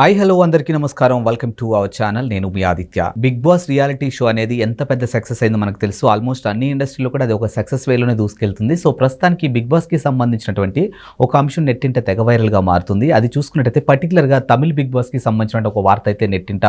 Hi hello అందరికీ నమస్కారం. Welcome to our channel నేను మీ Aditya. Bigg Boss reality show అనేది ఎంత పెద్ద సక్సెస్ అయిందో మనకు తెలుసు. ఆల్మోస్ట్ అన్ని ఇండస్ట్రీలో కూడా అది ఒక సక్సెస్ వేలోనే దూసుకెళ్తుంది. సో ప్రస్తుతానికి బిగ్ బాస్కి సంబంధించినటువంటి ఒక అంశం నెట్టింట తెగ వైరల్గా మారుతుంది. అది చూసుకున్నట్టయితే పర్టికులర్గా తమిళ్ బిగ్ బాస్కి సంబంధించిన ఒక వార్త అయితే నెట్టింట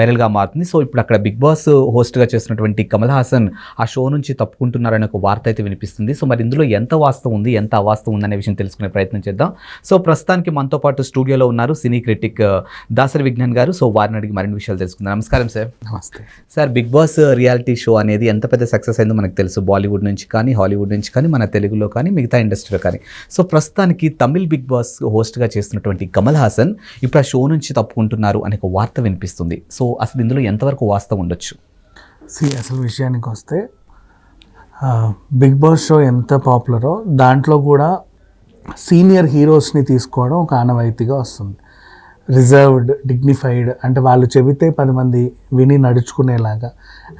వైరల్గా మారుతుంది. సో ఇప్పుడు అక్కడ బిగ్ బాస్ హోస్ట్గా చేసినటువంటి కమల్ హాసన్ ఆ షో నుంచి తప్పుకుంటున్నారనే ఒక వార్త అయితే వినిపిస్తుంది. సో మరి ఇందులో ఎంత వాస్తవం ఉంది ఎంత అవాస్తవం ఉందనే విషయం తెలుసుకునే ప్రయత్నం చేద్దాం. సో ప్రస్తుతానికి మనతో పాటు స్టూడియోలో ఉన్నారు సినీ క్రిటిక్ దాసరి విజ్ఞాన్ గారు. సో వారిని అడిగి మరిన్ని విషయాలు తెలుసుకుందాం. నమస్కారం సార్. నమస్తే. Sir Bigg Boss reality show అనేది ఎంత పెద్ద సక్సెస్ అయిందో మనకు తెలుసు. బాలీవుడ్ నుంచి కానీ హాలీవుడ్ నుంచి కానీ మన తెలుగులో కానీ మిగతా ఇండస్ట్రీలో కానీ. సో ప్రస్తుతానికి తమిళ్ బిగ్ బాస్ హోస్ట్గా చేస్తున్నటువంటి కమల్ హాసన్ ఇప్పుడు ఆ షో నుంచి తప్పుకుంటున్నారు అనే ఒక వార్త వినిపిస్తుంది. సో అసలు ఇందులో ఎంతవరకు వాస్తవం ఉండొచ్చు? సి అసలు విషయానికి వస్తే బిగ్ బాస్ షో ఎంత పాపులరో దాంట్లో కూడా సీనియర్ హీరోస్ని తీసుకోవడం ఒక ఆనవాయితీగా వస్తుంది. రిజర్వ్డ్ డిగ్నిఫైడ్ అంటే వాళ్ళు చెబితే పది మంది విని నడుచుకునేలాగా.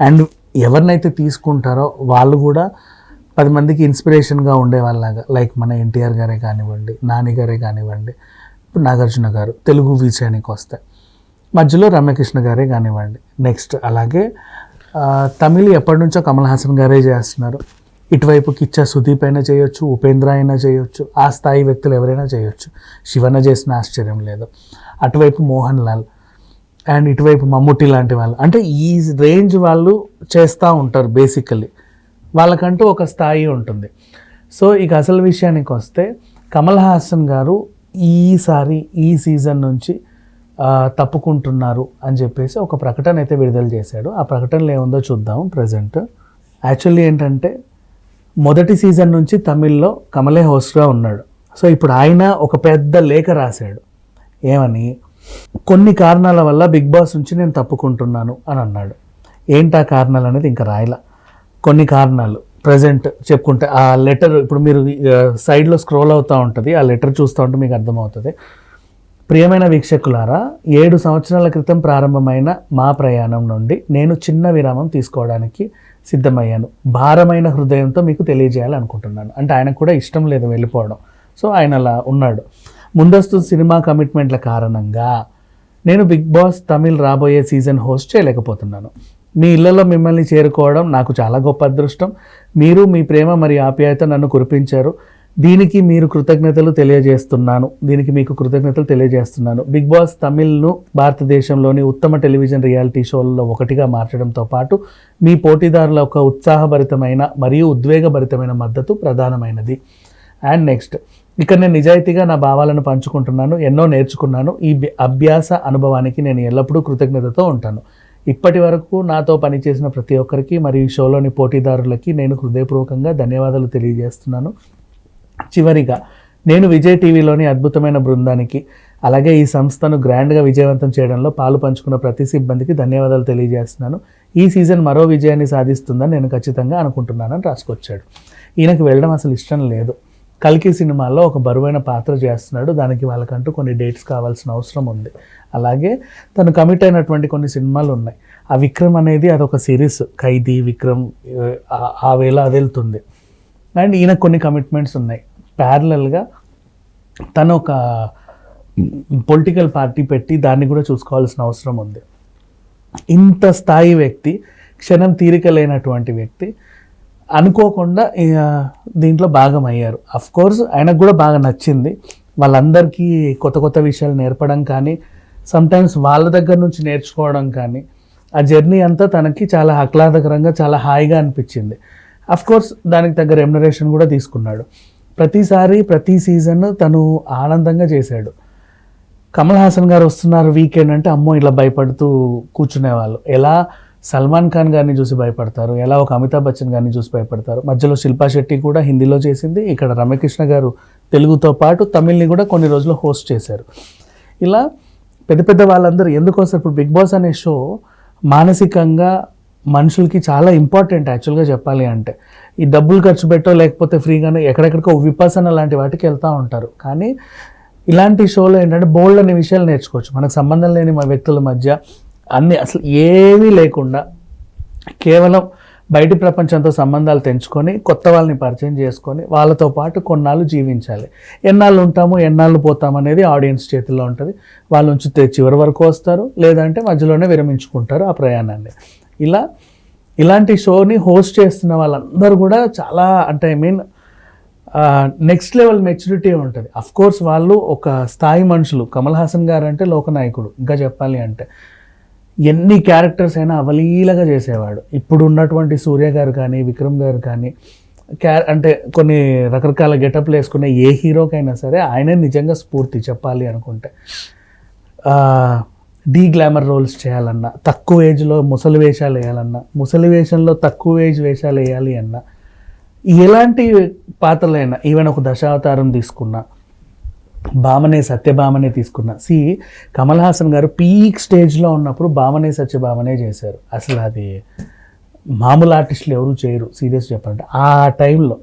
అండ్ ఎవరినైతే తీసుకుంటారో వాళ్ళు కూడా పది మందికి ఇన్స్పిరేషన్గా ఉండే వాళ్ళలాగా లైక్ మన ఎన్టీఆర్ గారే కానివ్వండి నాని గారే కానివ్వండి ఇప్పుడు నాగార్జున గారు తెలుగు విషయానికి వస్తే. మధ్యలో రమ్యకృష్ణ గారే కానివ్వండి నెక్స్ట్ అలాగే తమిళ్ ఎప్పటి నుంచో కమల్ హాసన్ గారే చేస్తున్నారు. ఇటువైపు కిచ్చా సుదీప్ అయినా చేయొచ్చు ఉపేంద్ర అయినా చేయొచ్చు ఆ స్థాయి వ్యక్తులు ఎవరైనా చేయొచ్చు. శివన్న చేసిన ఆశ్చర్యం లేదు. అటువైపు మోహన్ లాల్ అండ్ ఇటువైపు మమ్ముట్టి లాంటి వాళ్ళు. అంటే ఈ రేంజ్ వాళ్ళు చేస్తూ ఉంటారు బేసికలీ వాళ్ళకంటూ ఒక స్థాయి ఉంటుంది. సో ఇక అసలు విషయానికి వస్తే కమల్ హాసన్ గారు ఈసారి ఈ సీజన్ నుంచి తప్పుకుంటున్నారు అని చెప్పేసి ఒక ప్రకటన అయితే విడుదల చేశాడు. ఆ ప్రకటనలో ఏముందో చూద్దాం ప్రజెంట్. యాక్చువల్లీ ఏంటంటే మొదటి సీజన్ నుంచి తమిళ్ళో కమలే హోస్ట్గా ఉన్నాడు. సో ఇప్పుడు ఆయన ఒక పెద్ద లేఖ రాశాడు. ఏమని? కొన్ని కారణాల వల్ల బిగ్ బాస్ నుంచి నేను తప్పుకుంటున్నాను అని అన్నాడు. ఏంటి ఆ కారణాలు అనేది ఇంకా రాయల? కొన్ని కారణాలు. ప్రజెంట్ చెప్పుకుంటే ఆ లెటర్ ఇప్పుడు మీరు సైడ్లో స్క్రోల్ అవుతూ ఉంటుంది. ఆ లెటర్ చూస్తూ ఉంటే మీకు అర్థమవుతుంది. ప్రియమైన వీక్షకులారా ఏడు సంవత్సరాల క్రితం ప్రారంభమైన మా ప్రయాణం నుండి నేను చిన్న విరామం తీసుకోవడానికి సిద్ధమయ్యాను. భారమైన హృదయంతో మీకు తెలియజేయాలనుకుంటున్నాను. అంటే ఆయనకు కూడా ఇష్టం లేదు వెళ్ళిపోవడం. సో ఆయన అలా ఉన్నాడు. ముందస్తు సినిమా కమిట్మెంట్ల కారణంగా నేను బిగ్ బాస్ తమిళ్ రాబోయే సీజన్ హోస్ట్ చేయలేకపోతున్నాను. మీ ఇళ్ళలో మిమ్మల్ని చేరుకోవడం నాకు చాలా గొప్ప అదృష్టం. మీరు మీ ప్రేమ మరియు ఆప్యాయత నన్ను కురిపించారు. దీనికి మీరు కృతజ్ఞతలు తెలియజేస్తున్నాను. దీనికి మీకు కృతజ్ఞతలు తెలియజేస్తున్నాను. బిగ్ బాస్ తమిళ్ను భారతదేశంలోని ఉత్తమ టెలివిజన్ రియాలిటీ షోలలో ఒకటిగా మార్చడంతో పాటు మీ పోటీదారుల ఒక ఉత్సాహభరితమైన మరియు ఉద్వేగభరితమైన మద్దతు ప్రధానమైనది. అండ్ నెక్స్ట్ ఇక్కడ నేను నిజాయితీగా నా భావాలను పంచుకుంటున్నాను ఎన్నో నేర్చుకున్నాను. ఈ అభ్యాస అనుభవానికి నేను ఎల్లప్పుడూ కృతజ్ఞతతో ఉంటాను. ఇప్పటి వరకు నాతో పనిచేసిన ప్రతి ఒక్కరికి మరియు ఈ షోలోని పోటీదారులకి నేను హృదయపూర్వకంగా ధన్యవాదాలు తెలియజేస్తున్నాను. చివరిగా నేను విజయ్ టీవీలోని అద్భుతమైన బృందానికి అలాగే ఈ సంస్థను గ్రాండ్గా విజయవంతం చేయడంలో పాలు పంచుకున్న ప్రతి సిబ్బందికి ధన్యవాదాలు తెలియజేస్తున్నాను. ఈ సీజన్ మరో విజయాన్ని సాధిస్తుందని నేను ఖచ్చితంగా అనుకుంటున్నానని రాసుకొచ్చాడు. ఈయనకు వెళ్ళడం అసలు ఇష్టం లేదు. కల్కి సినిమాలో ఒక బరువైన పాత్ర చేస్తున్నాడు. దానికి వాళ్ళకంటూ కొన్ని డేట్స్ కావాల్సిన అవసరం ఉంది. అలాగే తను కమిట్ అయినటువంటి కొన్ని సినిమాలు ఉన్నాయి. ఆ విక్రమ్ అనేది అదొక సిరీస్. ఖైదీ విక్రమ్ ఆ- వేళ అది వెళ్తుంది అండ్ ఈయనకు కొన్ని కమిట్మెంట్స్ ఉన్నాయి. ప్యారలల్గా తను ఒక పొలిటికల్ పార్టీ పెట్టి దాన్ని కూడా చూసుకోవాల్సిన అవసరం ఉంది. ఇంత స్థాయి వ్యక్తి క్షణం తీరిక లేనటువంటి వ్యక్తి అనుకోకుండా ఇక దీంట్లో భాగం అయ్యారు. కోర్స్ ఆయనకు కూడా బాగా నచ్చింది. వాళ్ళందరికీ కొత్త కొత్త విషయాలు నేర్పడం కానీ సమ్టైమ్స్ వాళ్ళ దగ్గర నుంచి నేర్చుకోవడం కానీ ఆ జర్నీ అంతా తనకి చాలా ఆహ్లాదకరంగా చాలా హాయిగా అనిపించింది. కోర్స్ దానికి తగ్గ రెమ్యునరేషన్ కూడా తీసుకున్నాడు. ప్రతిసారి ప్రతి సీజన్ తను ఆనందంగా చేశాడు. కమల్ హాసన్ గారు వస్తున్నారు వీకెండ్ అంటే అమ్మో ఇలా భయపడుతూ కూర్చునేవాళ్ళు. ఎలా సల్మాన్ ఖాన్ గారిని చూసి భయపడతారు? ఎలా ఒక అమితాబ్ బచ్చన్ గారిని చూసి భయపడతారు? మధ్యలో శిల్పా శెట్టి కూడా హిందీలో చేసింది ఇక్కడ రమ్యకృష్ణ గారు తెలుగుతో పాటు తమిళ్ని కూడా కొన్ని రోజులు హోస్ట్ చేశారు. ఇలా పెద్ద పెద్ద వాళ్ళందరూ ఎందుకోసం ఇప్పుడు బిగ్ బాస్ అనే షో మానసికంగా మనుషులకి చాలా ఇంపార్టెంట్ యాక్చువల్గా చెప్పాలి అంటే. ఈ డబ్బులు ఖర్చు పెట్టో లేకపోతే ఫ్రీగానే ఎక్కడెక్కడికో విపాసన లాంటి వాటికి వెళ్తూ ఉంటారు. కానీ ఇలాంటి షోలో ఏంటంటే బోల్డ్ అనే విషయాలు నేర్చుకోవచ్చు. మనకు సంబంధం లేని మా వ్యక్తుల మధ్య అన్ని అసలు ఏమీ లేకుండా కేవలం బయటి ప్రపంచంతో సంబంధాలు తెంచుకొని కొత్త వాళ్ళని పరిచయం చేసుకొని వాళ్ళతో పాటు కొన్నాళ్ళు జీవించాలి. ఎన్నాళ్ళు ఉంటాము ఎన్నాళ్ళు పోతాము అనేది ఆడియన్స్ చేతిలో ఉంటుంది. వాళ్ళు ఉంచితే చివరి వరకు వస్తారు. లేదంటే మధ్యలోనే విరమించుకుంటారు ఆ ప్రయాణాన్ని. ఇలా ఇలాంటి షోని హోస్ట్ చేస్తున్న వాళ్ళందరూ కూడా చాలా అంటే I mean next level maturity ఉంటుంది. అఫ్ కోర్స్ వాళ్ళు ఒక స్థాయి మనుషులు. కమల్ హాసన్ గారు అంటే లోకనాయకుడు ఇంకా చెప్పాలి అంటే. ఎన్ని క్యారెక్టర్స్ అయినా అవలీలగా చేసేవాడు. ఇప్పుడు ఉన్నటువంటి సూర్య గారు కానీ విక్రమ్ గారు కానీ క్యా అంటే కొన్ని రకరకాల గెటప్లు వేసుకునే ఏ హీరోకైనా సరే ఆయనే నిజంగా స్ఫూర్తి చెప్పాలి అనుకుంటే. డీ గ్లామర్ రోల్స్ చేయాలన్నా తక్కువ ఏజ్లో ముసలి వేషాలు వేయాలన్నా ముసలి వేషంలో తక్కువ ఏజ్ వేషాలు వేయాలి అన్నా ఎలాంటి పాత్రలైనా ఈవెన్ ఒక దశావతారం తీసుకున్నా భామనే సత్యభామనే తీసుకున్నా సి కమల్ హాసన్ గారు పీక్ స్టేజ్లో ఉన్నప్పుడు భామనే సత్యభామనే చేశారు. అసలు అది మామూలు ఆర్టిస్టులు ఎవరు చేయరు సీరియస్ చెప్పాలంటే. ఆ టైంలో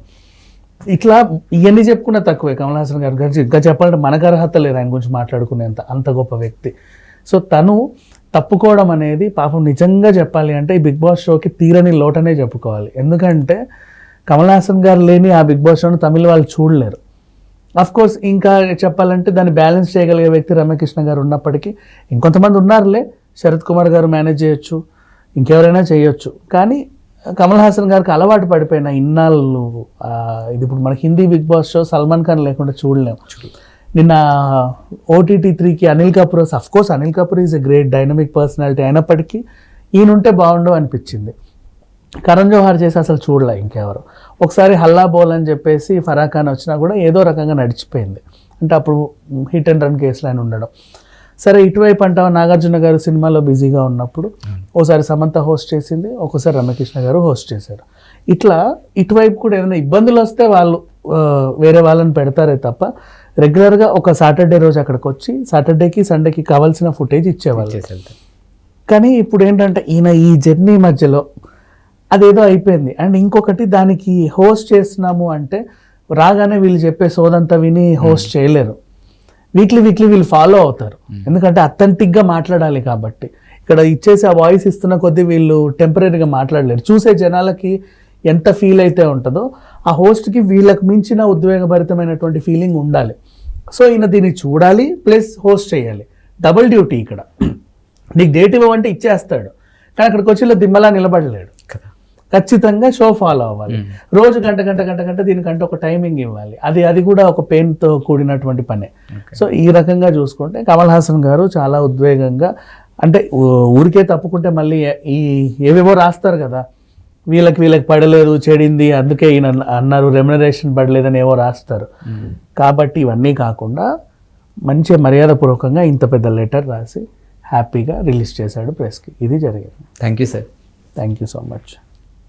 ఇట్లా ఇవన్నీ చెప్పుకున్న తక్కువే. కమల్ హాసన్ గారు గురించి ఇంకా చెప్పాలంటే మనకు అర్హత లేదు ఆయన గురించి మాట్లాడుకునేంత అంత గొప్ప వ్యక్తి. సో తను తప్పుకోవడం అనేది పాపం నిజంగా చెప్పాలి అంటే ఈ బిగ్ బాస్ షోకి తీరని లోటనే చెప్పుకోవాలి. ఎందుకంటే కమల్ హాసన్ గారు లేని ఆ బిగ్ బాస్ షోను తమిళ వాళ్ళు చూడలేరు. అఫ్ కోర్స్ ఇంకా చెప్పాలంటే దాన్ని బ్యాలెన్స్ చేయగలిగే వ్యక్తి రమ్యకృష్ణ గారు ఉన్నప్పటికీ ఇంకొంతమంది ఉన్నారులే. శరత్ కుమార్ గారు మేనేజ్ చేయొచ్చు ఇంకెవరైనా చేయొచ్చు. కానీ కమల్ హాసన్ గారికి అలవాటు పడిపోయిన ఇన్నాళ్ళు ఇది ఇప్పుడు మన Hindi Bigg Boss show Salman Khan లేకుండా చూడలేము నిన్న ఓటీటీ త్రీకి Anil Kapoor of course Anil Kapoor is a great dynamic personality అయినప్పటికీ ఈయన ఉంటే బాగుండు అనిపించింది. కరణ్ జోహార్ చేసి అసలు చూడలే ఇంకెవరు. ఒకసారి హల్లా బోల్ అని చెప్పేసి ఫరా ఖాన్ వచ్చినా కూడా ఏదో రకంగా నడిచిపోయింది. అంటే అప్పుడు హిట్ అండ్ రన్ కేసులు ఆయన ఉండడం. సరే ఇటువైపు అంటావా నాగార్జున గారు సినిమాలో బిజీగా ఉన్నప్పుడు ఓసారి సమంత హోస్ట్ చేసింది ఒక్కోసారి రమ్యకృష్ణ గారు హోస్ట్ చేశారు. ఇట్లా ఇటువైపు కూడా ఏదైనా ఇబ్బందులు వస్తే వాళ్ళు వేరే వాళ్ళని పెడతారే తప్ప రెగ్యులర్గా ఒక సాటర్డే రోజు అక్కడికి వచ్చి సాటర్డేకి సండేకి కావాల్సిన ఫుటేజ్ ఇచ్చేవాళ్ళు. కానీ ఇప్పుడు ఏంటంటే ఈయన ఈ జర్నీ మధ్యలో అదేదో అయిపోయింది. అండ్ ఇంకొకటి దానికి హోస్ట్ చేస్తున్నాము అంటే రాగానే వీళ్ళు చెప్పే సోదంతా విని హోస్ట్ చేయలేరు. వీక్లీ వీక్లీ వీళ్ళు ఫాలో అవుతారు. ఎందుకంటే అథెంటిక్గా మాట్లాడాలి కాబట్టి. ఇక్కడ ఇచ్చేసి ఆ వాయిస్ ఇస్తున్న కొద్దీ వీళ్ళు టెంపరీగా మాట్లాడలేరు. చూసే జనాలకి ఎంత ఫీల్ అయితే ఉంటుందో ఆ హోస్ట్కి వీళ్ళకి మించిన ఉద్వేగభరితమైనటువంటి ఫీలింగ్ ఉండాలి. సో ఈయన దీన్ని చూడాలి ప్లస్ హోస్ట్ చేయాలి. డబుల్ డ్యూటీ ఇక్కడ. నీకు డేట్ ఇవ్వమంటే ఇచ్చేస్తాడు. కానీ అక్కడికి వచ్చి ఇలా దిమ్మలా నిలబడలేడు. ఖచ్చితంగా షో ఫాలో అవ్వాలి. రోజు గంట గంట గంట గంట దీనికంటే ఒక టైమింగ్ ఇవ్వాలి. అది అది కూడా ఒక పెయిన్తో కూడినటువంటి పనే. సో ఈ రకంగా చూసుకుంటే కమల్ హాసన్ గారు చాలా ఉద్వేగంగా అంటే ఊరికే తప్పుకుంటే మళ్ళీ ఈ ఏవేవో రాస్తారు కదా వీళ్ళకి వీళ్ళకి పడలేదు చెడింది అందుకే ఈయన అన్నారు రెమ్యునరేషన్ పడలేదని ఏవో రాస్తారు. కాబట్టి ఇవన్నీ కాకుండా మంచి మర్యాదపూర్వకంగా ఇంత పెద్ద లెటర్ రాసి హ్యాపీగా రిలీజ్ చేశాడు ప్రెస్కి ఇది జరిగింది. Thank you sir thank you so much